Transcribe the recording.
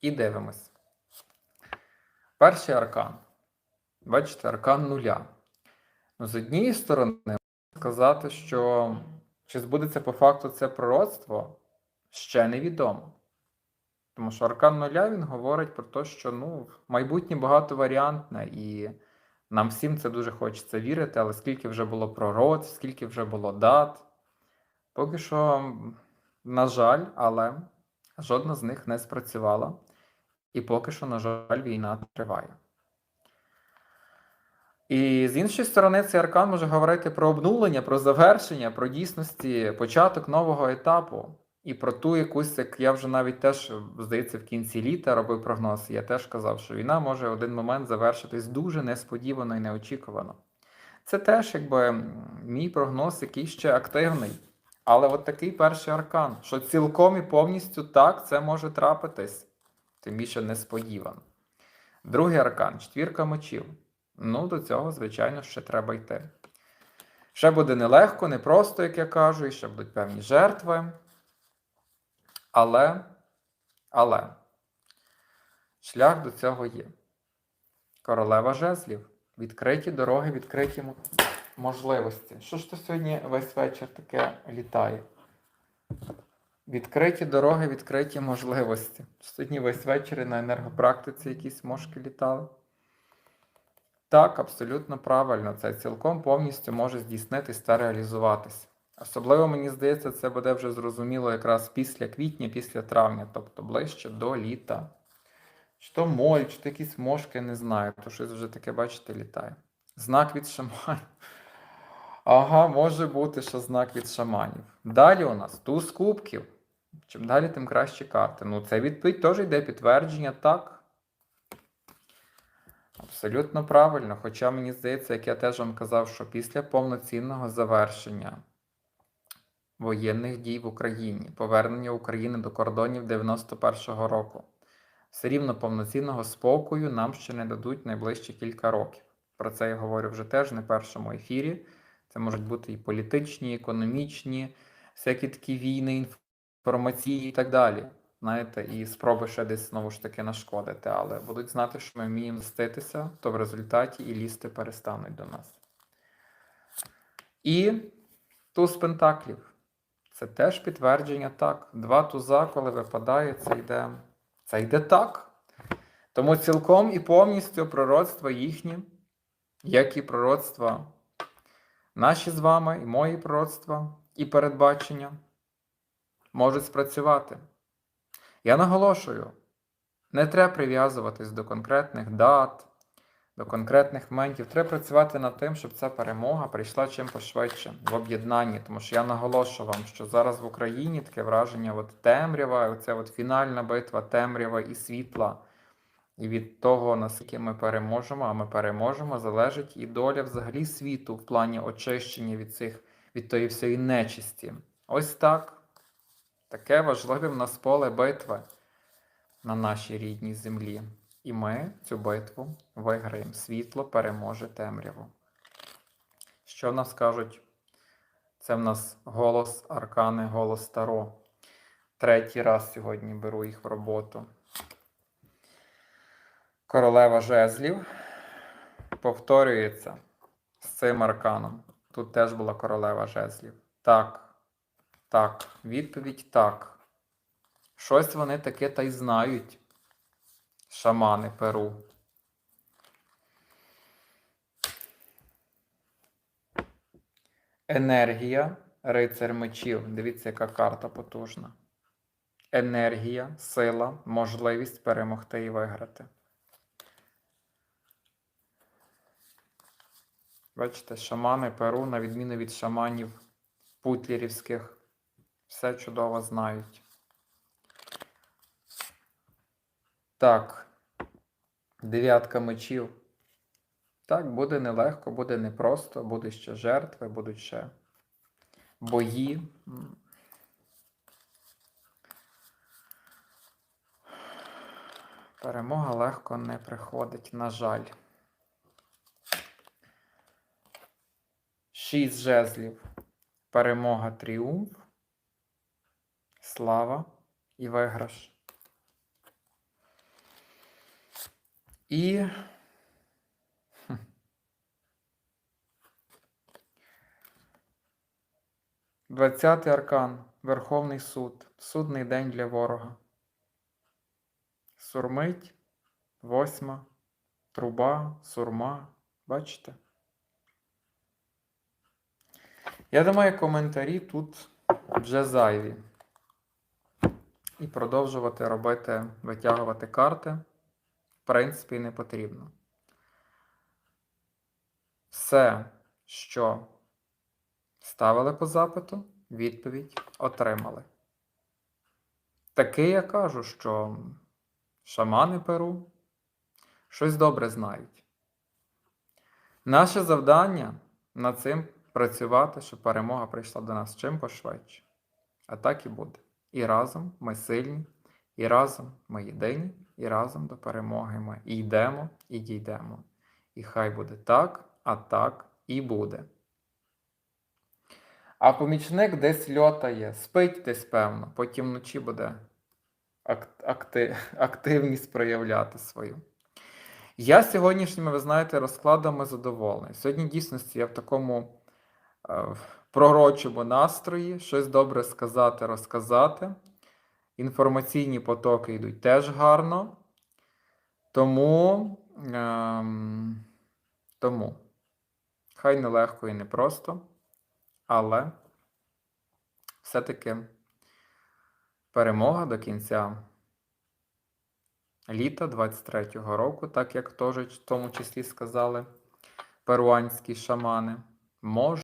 І дивимось. Перший аркан. Бачите, аркан нуля. Ну, з однієї сторони, можна сказати, що чи збудеться по факту це пророцтво, ще невідомо. Тому що аркан нуля він говорить про те, що ну, майбутнє багатоваріантне, і нам всім це дуже хочеться вірити, але скільки вже було пророцтв, скільки вже було дат. Поки що, на жаль, але жодна з них не спрацювала. І поки що, на жаль, війна триває. І з іншої сторони, цей аркан може говорити про обнулення, про завершення, про дійсності початок нового етапу. І про ту якусь, як я вже навіть теж, здається, в кінці літа робив прогноз. Я теж казав, що війна може в один момент завершитись дуже несподівано і неочікувано. Це теж якби мій прогноз, який ще активний. Але от такий перший аркан, що цілком і повністю так це може трапитись, тим більше несподівано. Другий аркан четвірка мечів. Ну, до цього, звичайно, ще треба йти. Ще буде нелегко, непросто, як я кажу, і ще будуть певні жертви. Але, але, шлях до цього є. Королева жезлів. Відкриті дороги, відкриті м- можливості. Що ж то сьогодні весь вечір таке літає? Відкриті дороги, відкриті можливості. Сьогодні весь вечір на енергопрактиці якісь мошки літали. Так, абсолютно правильно. Це цілком повністю може здійснитись та реалізуватись. Особливо, мені здається, це буде вже зрозуміло якраз після квітня, після травня, тобто ближче до літа. Чи то моль, чи то якісь мошки, не знаю, то щось вже таке, бачите, літає. Знак від шаманів. Ага, може бути, що знак від шаманів. Далі у нас туз кубків. Чим далі, тим кращі карти. Ну, це відповідь теж йде підтвердження, так. Абсолютно правильно. Хоча мені здається, як я теж вам казав, що після повноцінного завершення воєнних дій в Україні, повернення України до кордонів 91-го року, все рівно повноцінного спокою нам ще не дадуть найближчі кілька років. Про це я говорю вже теж не першому ефірі. Це можуть бути і політичні, і економічні, всякі такі війни, інформації і так далі. Знаєте, і спроби ще десь знову ж таки нашкодити, але будуть знати, що ми вміємо мститися, то в результаті і лізти перестануть до нас. І туз пентаклів. Це теж підтвердження так. Два туза, коли випадає, це йде, це йде так. Тому цілком і повністю пророцтва їхні, як і пророцтва наші з вами, і мої пророцтва, і передбачення можуть спрацювати. Я наголошую, не треба прив'язуватись до конкретних дат, до конкретних моментів. Треба працювати над тим, щоб ця перемога прийшла чим пошвидше в об'єднанні. Тому що я наголошую вам, що зараз в Україні таке враження, от темрява, оця от фінальна битва темрява і світла. І від того, наскільки ми переможемо, а ми переможемо, залежить і доля взагалі світу в плані очищення від цих, від тої всієї нечисті. Ось так. Таке важливе в нас поле битви на нашій рідній землі. І ми цю битву виграємо. Світло переможе темряву. Що в нас кажуть? Це в нас голос Аркани, голос Таро. Третій раз сьогодні беру їх в роботу. Королева жезлів повторюється з цим арканом. Тут теж була королева жезлів. Так. Так, відповідь так. Щось вони таке та й знають. Шамани Перу. Енергія, рицар мечів. Дивіться, яка карта потужна. Енергія, сила, можливість перемогти і виграти. Бачите, шамани Перу, на відміну від шаманів путлерівських, все чудово знають. Так, дев'ятка мечів. Так, буде нелегко, буде непросто, будуть ще жертви, будуть ще бої. Перемога легко не приходить, на жаль. Шість жезлів. Перемога, тріумф, слава і виграш. І. Двадцятий аркан. Верховний суд. Судний день для ворога. Сурмить. Восьма. Труба, сурма. Бачите? Я думаю, коментарі тут вже зайві. І продовжувати робити, витягувати карти, в принципі, не потрібно. Все, що ставили по запиту, відповідь отримали. Таки я кажу, що шамани Перу щось добре знають. Наше завдання над цим працювати, щоб перемога прийшла до нас чим пошвидше. А так і буде. І разом ми сильні, і разом ми єдині, і разом до перемоги ми і йдемо, і дійдемо. І хай буде так, а так і буде. А помічник десь льотає, спить десь певно, потім вночі буде акти- активність проявляти свою. Я сьогоднішніми, ви знаєте, розкладами задоволений. Сьогодні дійсності я в такому в пророчому настрої, щось добре сказати, розказати. Інформаційні потоки йдуть теж гарно. Тому, ем, тому хай нелегко і непросто, але все-таки перемога до кінця літа 23-го року, так як теж в тому числі сказали перуанські шамани, може.